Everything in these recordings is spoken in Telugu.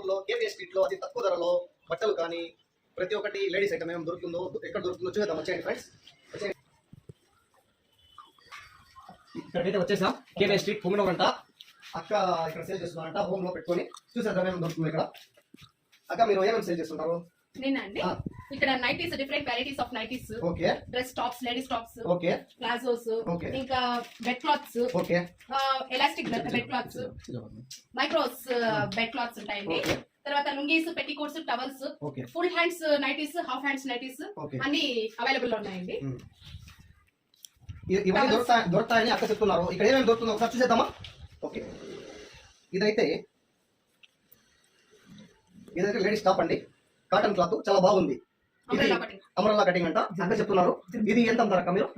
పొంగనూరులో కేపీఎస్ స్ట్రీట్లో అతి తక్కువ ధరలో బట్టలు కానీ ప్రతి ఒక్కటి లేడీస్ ఐటమ్ ఏం దొరుకుతుందో ఎక్కడ దొరుకుతుందో చూద్దాం వచ్చేయండి ఫ్రెండ్స్ ఇక్కడికైతే వచ్చేసాం. కేపీఎస్ స్ట్రీట్ పొంగనూరు అంట. అక్క ఇక్కడ సేల్ చేస్తున్నారంట హోమ్లో పెట్టుకొని. చూసేద్దాం ఏమేమి దొరుకుతుంది ఇక్కడ. అక్క మీరు ఏమేమి సేల్ చేస్తుంటారు? నేనా అండి? ఆ. ఇక్కడ nighties different varieties of nighties okay dress tops ladies tops okay palazzos Okay. ఇంకా bed cloths okay elastic bed cloths micros bed cloths ఉంటాయండి. తర్వాత lungis petticoats towels okay full hands nighties half hands nighties. అన్ని అవైలబుల్ ఉన్నాయండి. ఉమ్. ఇ- ఇవన్నీ దొరుకుతాయి దొరుకుతాయని అక్క చెప్తున్నారు. ఇక్కడ ఏమేమి దొరుకుతుందో ఒకసారి చూసేద్దామా? ఓకే ఇదైతే ఇదైతే లేడీస్ టాప్ అండి. కాటన్ క్లాత్ చాలా బాగుంది. అమరల్లా కటింగ్ అంట. అక్క చెప్తున్నారు. ఇది ఎంత అమ్ముతారు అక్క మీరు?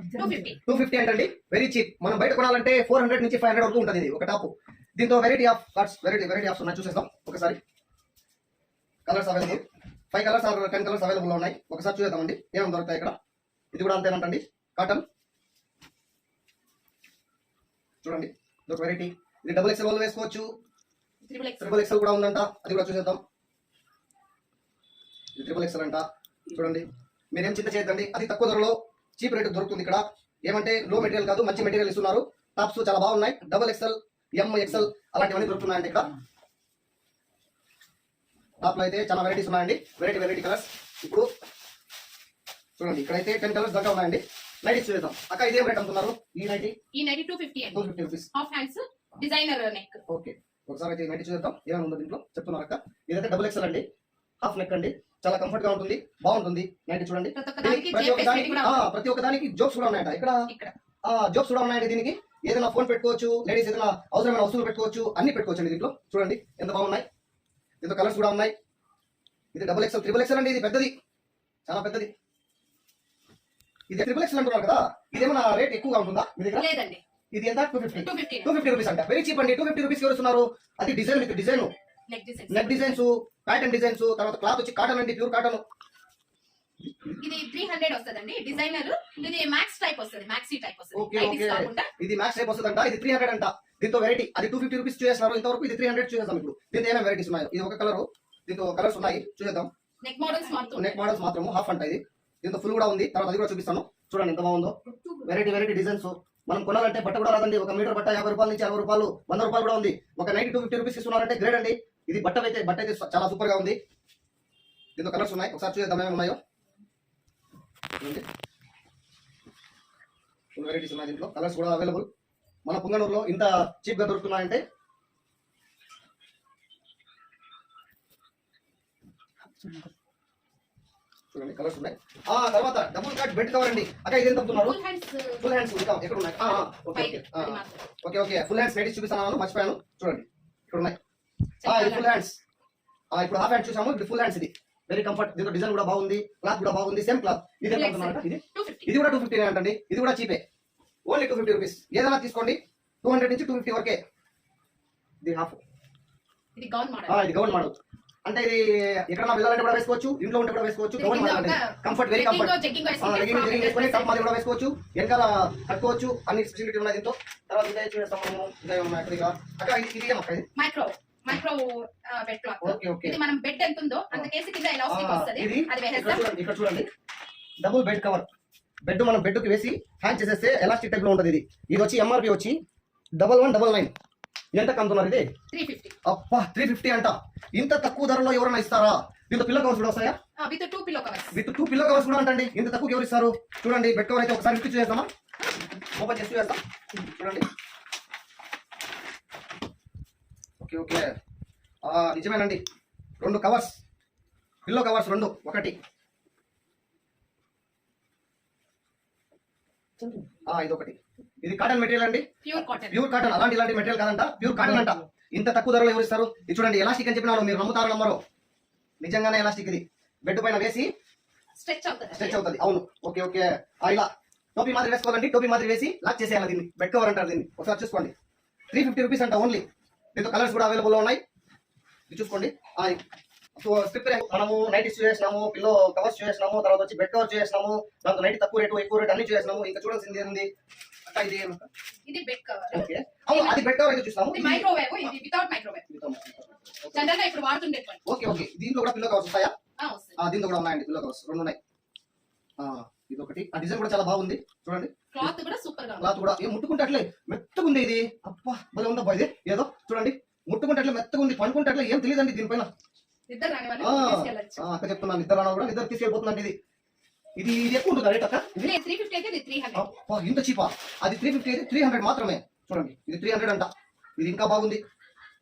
టూ ఫిఫ్టీ అంటండి. వెరీ చీప్ మనం బయట కొనాలంటే ఫోర్ హండ్రెడ్ నుంచి ఫైవ్ హండ్రెడ్ వరకు ఉంటుంది ఇది. ఒక టాప్. దీంతో variety of cards variety variety of ఉన్నాయి. చూసేద్దాం. ఒకసారి. Colours available five colours or ten colours available ఉన్నాయి. ఒకసారి చూసేద్దామండి. ఏమేమి దొరుకుతాయి ఇక్కడ? ఇది కూడా అంతేనంటండి కాటన్ చూడండి. ఇది ఒక వెరైటీ ఇది డబుల్ ఎక్స్ఎల్ వాళ్ళు వేసుకోవచ్చు. ట్రిపుల్ ఎక్స్ఎల్ కూడా ఉందంట. అది కూడా చూసేద్దాం. ఇది ట్రిపుల్ ఎక్స్ఎల్ అంట. చూడండి. మీరేం చింత చేయొద్దండి. అతి తక్కువ ధరలో చీప్ రేట్ దొరుకుతుంది ఇక్కడ. ఏమంటే లో మెటీరియల్ కాదు మంచి మెటీరియల్ ఇస్తున్నారు. టాప్స్ చాలా బాగున్నాయి. డబుల్ ఎక్స్ఎల్ ఎం ఎక్స్ఎల్ అలాంటివన్నీ దొరుకుతున్నాయండి ఇక్కడ. టాప్లో అయితే చాలా వెరైటీస్ ఉన్నాయండి. వెరైటీ వెరైటీ కలర్స్ ఇప్పుడు చూడండి ఇక్కడైతే టెన్ కలర్స్ దాకా ఉన్నాయండి. నైటీస్ చూద్దాం అక్క ఇదేం రేట్ అమ్ముతున్నారు ఈ నైటీ ఈ nighty two fifty two fifty rupees half hands designer neck okay ఒకసారి అయితే నైట్ చూద్దాం ఏమైనా ఉందో దీంట్లో? చెప్తున్నారు అక్క. ఇదైతే డబుల్ ఎక్సెల్ అండి. హాఫ్ నెక్ అండి. చాలా కంఫర్ట్గా ఉంటుంది బాగుంటుంది. నైట్ చూడండి. ప్రతి ఒక్క దీనికి దానికి ప్రతి ఒక్క జేబ్ దానికి కూడా ఆ, ప్రతి ఒక్క దానికి జోక్స్ కూడా ఉన్నాయంట. ఇక్కడ జోక్స్ కూడా ఉన్నాయండి దీనికి. ఏదైనా ఫోన్ పెట్టుకోవచ్చు లేడీస్ ఏదైనా అవసరమైన వస్తువులు పెట్టుకోవచ్చు అన్ని పెట్టుకోవచ్చు అండి దీంట్లో. చూడండి ఎంత బాగున్నాయి. దీంతో కలర్స్ కూడా ఉన్నాయి. ఇది డబుల్ ఎక్సెల్ ట్రిపుల్ ఎక్సెల్ అండి ఇది పెద్దది. చాలా పెద్దది. ఇది ట్రిపుల్ ఎక్సెల్ అంటున్నారు కదా ఇదేమన్నా రేట్ ఎక్కువగా ఉంటుందా మీ దగ్గర? ఇది ఎంత? Two fifty two fifty rupees అంట. వెరీ చీప్ అండి. టూ ఫిఫ్టీ రూపీస్ ఇస్తున్నారు? అది డిజైన్ మీకు design neck designs pattern designs తర్వాత క్లాత్ వచ్చి కాటన్ అండి ప్యూర్ కాటన్ ఇది త్రీ హండ్రెడ్ వస్తుందండి. డిజైనర్ ఇది మ్యాక్స్ టైప్ వస్తుంది మ్యాక్సీ టైప్ వస్తుంది. ఇది మ్యాక్స్ టైప్ వస్తుందంట ఇది త్రీ హండ్రెడ్ అంట. దీంతో వెరైటీ అది టూ ఫిఫ్టీ రూపీస్ చూసేస్తున్నారు. ఇంతవరకు ఇది త్రీ హండ్రెడ్ చూసేద్దాం ఇప్పుడు. దీంతో ఏమేమి వెరైటీస్ ఉన్నాయి? ఇది ఒక కలర్ దీంతో కలర్స్ ఉన్నాయి. చూసేద్దాం. నెక్ మోడల్స్ మారుతుంది నెక్ మోడల్స్ మాత్రం హాఫ్ అంట ఇది. దీంతో ఫుల్ కూడా ఉంది. తర్వాత అది కూడా చూపిస్తాను. చూడండి ఎంత బాగుందో. వెరైటీ వెరైటీ డిజైన్స్ మనం కొనాలంటే బట్ట కూడా రాదండి. ఒక మీటర్ బట్ట యాభై రూపాయల నుంచి అరవై రూపాయలు వంద రూపాయలు కూడా ఉంది. ఒక నైన్టీ టూ ఫిఫ్టీ రూపీస్ ఇస్తున్నారంటే గ్రేడ్ అండి. ఇది బట్ట అయితే బట్ట అయితే చాలా సూపర్గా ఉంది. దీంతో కలర్స్ ఉన్నాయి. ఒకసారి చూద్దాం ఏమేమి ఉన్నాయో. ఫుల్ వెరైటీస్ ఉన్నాయి దీంట్లో. కలర్స్ కూడా అవైలబుల్ మన పుంగనూరులో ఇంత చీప్గా దొరుకుతున్నాయంటే చూడండి కలర్స్ ఉన్నాయి. ఆ తర్వాత డబుల్ కట్ బెడ్ కవర్ అండి. అక్క ఇది ఎంత అమ్ముతున్నారు? ఫుల్ హ్యాండ్స్ ఇంకా ఎక్కడ ఉన్నాయి? Okay okay. Okay okay. Full hands ladies చూపిస్తాను మర్చిపోయాను. చూడండి ఇక్కడ ఉన్నాయి. ఇది ఫుల్ హ్యాండ్స్ ఇప్పుడు హాఫ్ హ్యాండ్ చూసాము ఇప్పుడు ఫుల్ హ్యాండ్స్ ఇది. వెరీ కంఫర్ట్ దీంతో డిజైన్ కూడా బాగుంది క్లాత్ కూడా బాగుంది సేమ్ క్లాత్ ఇది? ఇది? ఇది కూడా టూ ఫిఫ్టీ అంటండి. ఇది కూడా చీపే ఓన్లీ టూ ఫిఫ్టీ రూపీస్ ఏదైనా తీసుకోండి టూ హండ్రెడ్ నుంచి టూ ఫిఫ్టీ వరకే. ఇది హాఫ్ ఇది గౌన్ మోడల్ ఇది అంటే ఇది ఎక్కడన్నా వెళ్ళాలంటే కూడా వేసుకోవచ్చు ఇంట్లో ఉంటే కూడా వేసుకోవచ్చు గౌన్ మోడల్ అంటే. Comfort very comfort jogging legging వేసుకొని టాప్ మాది కూడా వేసుకోవచ్చు వెనకాల కట్టుకోవచ్చు అన్ని ఫెసిలిటీ ఉన్నాయి దీంతో తర్వాత ఇదే ఇదే ఉన్నాయి అక్కడ ఇది ఇది ఇది? మైక్రో మైక్రో బెడ్ క్లాత్ ఇది మనం బెడ్ ఎంత ఉందో అంత కేసు కింద ఎలాస్టిక్ వస్తుంది అది వేసేస్తాం ఇక్కడ చూడండి. డబుల్ బెడ్ కవర్ బెడ్ మనం బెడ్కి వేసి హ్యాండ్ చేసేస్తే ఎలాస్టిక్ టైప్లో ఉంటుంది ఇది. ఇది వచ్చి ఎంఆర్పి వచ్చి డబల్ వన్ డబల్ నైన్ ఎంత కమ్ముతున్నారు ఇది? త్రీ ఫిఫ్టీ అబ్బా త్రీ ఫిఫ్టీ అంట. ఇంత తక్కువ ధరలో ఎవరైనా ఇస్తారా? దీంతో పిల్ల కవర్స్ కూడా వస్తాయా? With two pillow covers with two pillow covers కూడా అంటండి. ఇంత తక్కువ ఎవరు ఇస్తారు? చూడండి బెడ్ కవర్ అయితే ఒకసారి విప్పి చూసేద్దామా? ఓపెన్ చేసి చూసేద్దాం. చూడండి. ఓకే ఓకే నిజమేనండి. రెండు కవర్స్ పిల్లో కవర్స్ రెండు ఒకటి. ఇది ఒకటి ఇది కాటన్ మెటీరియల్ అండి. ప్యూర్ కాటన్ ప్యూర్ కాటన్ అలాంటి ఇలాంటి మెటీరియల్ కాదంట. ప్యూర్ కాటన్ అంట. ఇంత తక్కువ ధరలో ఎవరు ఇస్తారు? ఇది చూడండి ఎలాస్టిక్ అని చెప్పినాను మీరు నమ్ముతారో నమ్మరు? నిజంగానే ఎలాస్టిక్ ఇది. బెడ్ పైన వేసి స్ట్రెచ్ అవుతుంది. స్ట్రెచ్ అవుతుంది. అవును. ఓకే ఓకే ఇలా. టోపీ మాదిరి వేసుకోవాలండి. టోపీ మాదిరి వేసి లాక్ చేసేయాలి దీన్ని. బెడ్ కవర్ అంటారు దీన్ని. ఒకసారి చూసుకోండి. త్రీ ఫిఫ్టీ రూపీస్ అంట ఓన్లీ దీంతో కలర్స్ కూడా అవైలబుల్ ఉన్నాయి. ఇది చూసుకోండి. ఆ, సో స్ట్రిప్ మనము నైట్ చేసినాము పిల్లో కవర్స్ చేసినాము తర్వాత వచ్చి బెడ్ కవర్ చేసినాము దాంతో నైట్ తక్కువ రేటు ఎక్కువ రేటు అన్ని చేసినాము ఇంకా చూడాల్సింది ఏంది? ఇది ఏమక్క? ఇది బెడ్ కవర్ ఓకే. అవును అది బెడ్ కవర్ అయితే చూస్తాము. ఇది మైక్రోవేవ్ ఇది వితౌట్ మైక్రోవేవ్ జనరల్గా ఇప్పుడు వాడుతుండేటువంటి ఓకే ఓకే. దీంట్లో కూడా పిల్లో కవర్స్ వస్తాయా? ఆ, వస్తుంది ఆ, దీంట్లో కూడా ఉన్నాయండి పిల్లో కవర్స్ రెండు ఉన్నాయి. ఆ, ఇది ఒకటి ఆ డిజైన్ కూడా చాలా బాగుంది. చూడండి. క్లాత్ కూడా సూపర్గా ఉంది. క్లాత్ కూడా. ఏం ముట్టుకుంటే అట్లే మెత్తగా ఉంది ఇది. అబ్బా భలే ఉందబ్బా ఇది. ఏదో చూడండి. ముట్టుకుంటే మెత్తగా ఉంది పనుకుంటే అట్లే ఏం తెలియదండి దీనిపైన. ఇద్దరు అక్క చెప్తున్నాను నిద్ర రానా కూడా నిద్ర తీసుకెళ్ళిపోతుందండి ఇది. ఇది ఇది ఎక్కువ ఉంటుంది రేట్ అక్క? అబ్బా, ఇంత చీపా? అది త్రీ ఫిఫ్టీ అయితే త్రీ హండ్రెడ్ మాత్రమే. చూడండి ఇది త్రీ హండ్రెడ్ అంట. ఇది ఇంకా బాగుంది.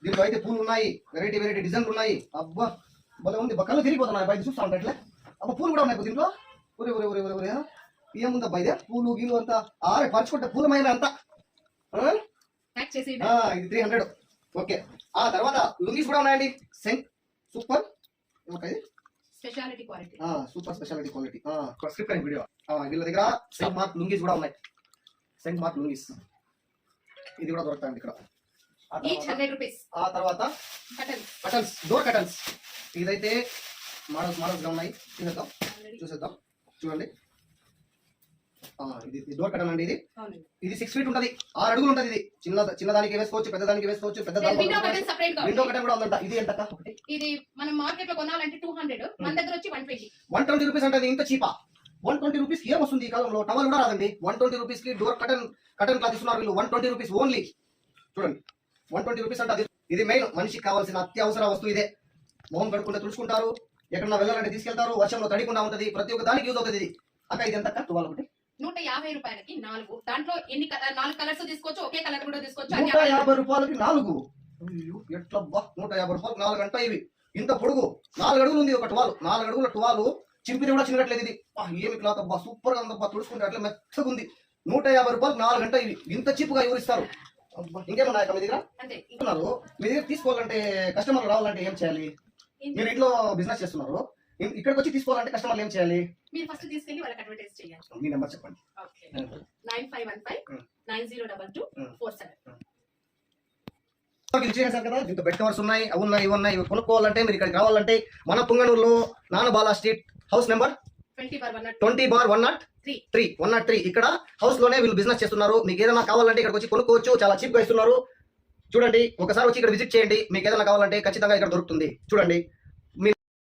దీంట్లో అయితే పూలు ఉన్నాయి వెరైటీ వెరైటీ డిజైన్లు ఉన్నాయి. అబ్బా భలే ఉంది. బా, కళ్ళు తిరిగిపోతున్నాయి. బయట చూస్తా ఉంటా ఇట్లా అబ్బా పూలు కూడా ఉన్నాయి దీంట్లో. ఒరే ఒరే ఒరే ఒరే ఒరే ఏముందబ్బా ఇదే? పూలు గీలు అంతా. ఆరే పరుచుకుంటే పూలమైన అంతా. ఇది త్రీ హండ్రెడ్ ఓకే. ఆ తర్వాత లుంగీస్ కూడా ఉన్నాయండి. సెంక్ super. ఏమంటాయి speciality quality super speciality quality script and video వీళ్ళ దగ్గర సెంక్ మార్క్ లుంగీస్ కూడా ఉన్నాయి. సెంక్ మార్క్ లుంగీస్. ఇది కూడా దొరుకుతాయండి ఇక్కడ. ఆ తర్వాత- కటన్స్ డోర్ కటన్స్. ఇదైతే మోడల్స్ మోడల్స్గా ఉన్నాయి. చూసేద్దాం చూసేద్దాం. చూడండి. ఇది డోర్ కటన్ అండి ఇది. ఇది సిక్స్ ఫీట్ ఉంటది. ఆరు అడుగులు ఉంటది ఇది. చిన్న చిన్నదానికి వేసుకోవచ్చు పెద్దదానికి వేసుకోవచ్చు పెద్ద కటన్ సపరేట్గా విండో. కటన్ కూడా ఉందంట. ఇది ఎంత ఇది మనం మార్కెట్లో కొనాలంటే టూ హండ్రెడ్ మన దగ్గర వచ్చి one twenty one twenty rupees అంటే ఇంత చీపా వన్ ట్వంటీ రూపీస్ ఏం వస్తుంది ఈ కాలంలో? టవల్ కూడా రాదండి. వన్ ట్వంటీ రూపీస్కి డోర్ కటన్ కటన్ క్లాత్ ఇస్తున్నారు వీళ్ళు. వన్ ట్వంటీ రూపీస్ ఓన్లీ చూడండి. వన్ ట్వంటీ రూపీస్ అంటే ఇది మెయిన్ మనిషికి కావాల్సిన అత్యవసర వస్తువు ఇదే. మొహం కడుక్కుంటే తుడుచుకుంటారు. ఎక్కడన్నా వెళ్ళాలంటే తీసుకెళ్తారు. వర్షంలో తడికుండా ఉంటది. ప్రతి ఒక్క దానికి యూజ్ అవుతుంది ఇది. అక్క ఇది ఎంత టువల్ ఒకటి. నూట యాభై రూపాయలకి నాలుగు. దాంట్లో ఎన్ని నాలుగు కలర్స్ తీసుకోవచ్చు? ఒకే కలర్ కూడా తీసుకోవచ్చు. నూట యాభై రూపాయలకి నాలుగు. అయ్యో, ఎట్లా బా నూట యాభై రూపాయలకి నాలుగు అంట ఇవి. ఇంత పొడుగు. నాలుగు అడుగులు ఉంది ఒక టువాలు. నాలుగు అడుగుల టువాలు చింపిది కూడా చిన్నట్లేదు ఇది. ఏమి క్లాత్ అబ్బా? సూపర్గా ఉందబ్బా తుడుచుకుంటే అట్లా మెత్తగా ఉంది నూట యాభై రూపాయలకు నాలుగు గంట ఇవి. ఇంత చీప్గా ఎవరిస్తారు ఇంకేమన్నా మీ దగ్గర? మీ దగ్గర తీసుకోవాలంటే కస్టమర్లు రావాలంటే ఏం చేయాలి? మీరు ఇంట్లో బిజినెస్ చేస్తున్నారు. ఇక్కడికి వచ్చి తీసుకోవాలంటే కస్టమర్లు ఏం చేయాలి? మీరు ఫస్ట్ తీసుకెళ్ళి వాళ్ళకి అడ్వర్టైజ్ చేయాలి. మీ నెంబర్ చెప్పండి. Okay. Nine five one five. Nine zero double two. Four seven. కదా? దీంతో బెడ్ కవర్స్ ఉన్నాయి అవి ఉన్నాయి ఇవి ఉన్నాయి ఇవి కొనుక్కోవాలంటే మీరు ఇక్కడికి రావాలంటే మన పుంగనూరులో Nanabala street house number twenty bar one nought three. Three. One nought three. ఇక్కడ హౌస్లోనే వీళ్ళు బిజినెస్ చేస్తున్నారు. మీకు ఏదైనా కావాలంటే ఇక్కడికి వచ్చి కొనుక్కోవచ్చు. చాలా చీప్గా ఇస్తున్నారు. చూడండి ఒకసారి వచ్చి ఇక్కడ విజిట్ చేయండి. మీకు ఏదైనా కావాలంటే ఖచ్చితంగా ఇక్కడ దొరుకుతుంది. చూడండి.